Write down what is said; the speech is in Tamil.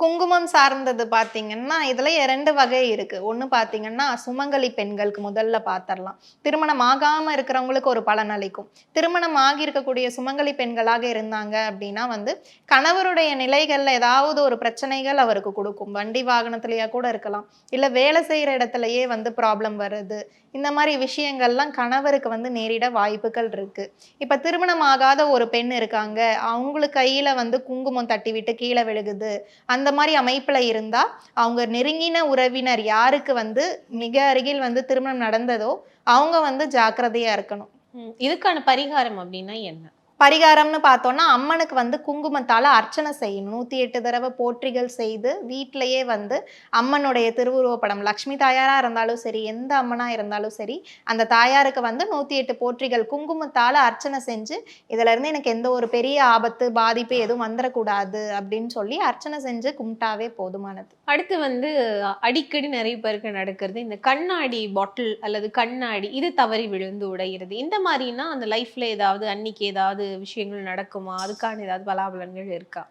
குங்குமம் சார்ந்தது பார்த்தீங்கன்னா இதில் ரெண்டு வகை இருக்குது ஒன்று பார்த்தீங்கன்னா சுமங்கலி பெண்களுக்கு முதல்ல பார்த்துடலாம் திருமணம் ஆகாமல் இருக்கிறவங்களுக்கு ஒரு பலன் அளிக்கும். திருமணம் ஆகி இருக்கக்கூடிய சுமங்கலி பெண்களாக இருந்தாங்க அப்படின்னா வந்து கணவருடைய நிலைகளில் ஏதாவது ஒரு பிரச்சனைகள் அவருக்கு கொடுக்கும். வண்டி வாகனத்திலேயே கூட இருக்கலாம். இல்லை வேலை செய்கிற இடத்துலையே வந்து ப்ராப்ளம் வருது. இந்த மாதிரி விஷயங்கள்லாம் கணவருக்கு வந்து நேரிட வாய்ப்புகள் இருக்குது இப்போ திருமணம் ஆகாத ஒரு பெண் இருக்காங்க. அவங்களுக்கு கையில் வந்து குங்குமம் தட்டி விட்டு கீழே விழுகுது. அந்த மாதிரி அமைப்புல இருந்தால் அவங்க நெருங்கின உறவினர் யாருக்கு வந்து மிக அருகில் வந்து திருமணம் நடந்ததோ அவங்க வந்து ஜாக்கிரதையா இருக்கணும். இதுக்கான பரிகாரம் அப்படின்னா என்ன? பரிகாரம்னு பார்த்தோன்னா அம்மனுக்கு வந்து குங்குமத்தால் அர்ச்சனை செய்யணும். நூற்றி எட்டு தடவை போற்றிகள் செய்து வீட்டிலேயே வந்து அம்மனுடைய திருவுருவப்படம். லக்ஷ்மி தாயாராக இருந்தாலும் சரி எந்த அம்மனாக இருந்தாலும் சரி அந்த தாயாருக்கு வந்து நூற்றி எட்டு போற்றிகள் குங்குமத்தால் அர்ச்சனை செஞ்சு இதிலேருந்து எனக்கு எந்த ஒரு பெரிய ஆபத்து பாதிப்பு எதுவும் வந்துடக்கூடாது அப்படின்னு சொல்லி அர்ச்சனை செஞ்சு கும்பிட்டாவே போதுமானது. அடுத்து வந்து அடிக்கடி நிறைய பேருக்கு நடக்கிறது இந்த கண்ணாடி பாட்டில் அல்லது கண்ணாடி இது தவறி விழுந்து உடைகிறது இந்த மாதிரினா அந்த லைஃப்ல ஏதாவது அன்னைக்கு ஏதாவது விஷயங்கள் நடக்குமா? அதுக்கான ஏதாவது பலாபலன்கள் இருக்கா?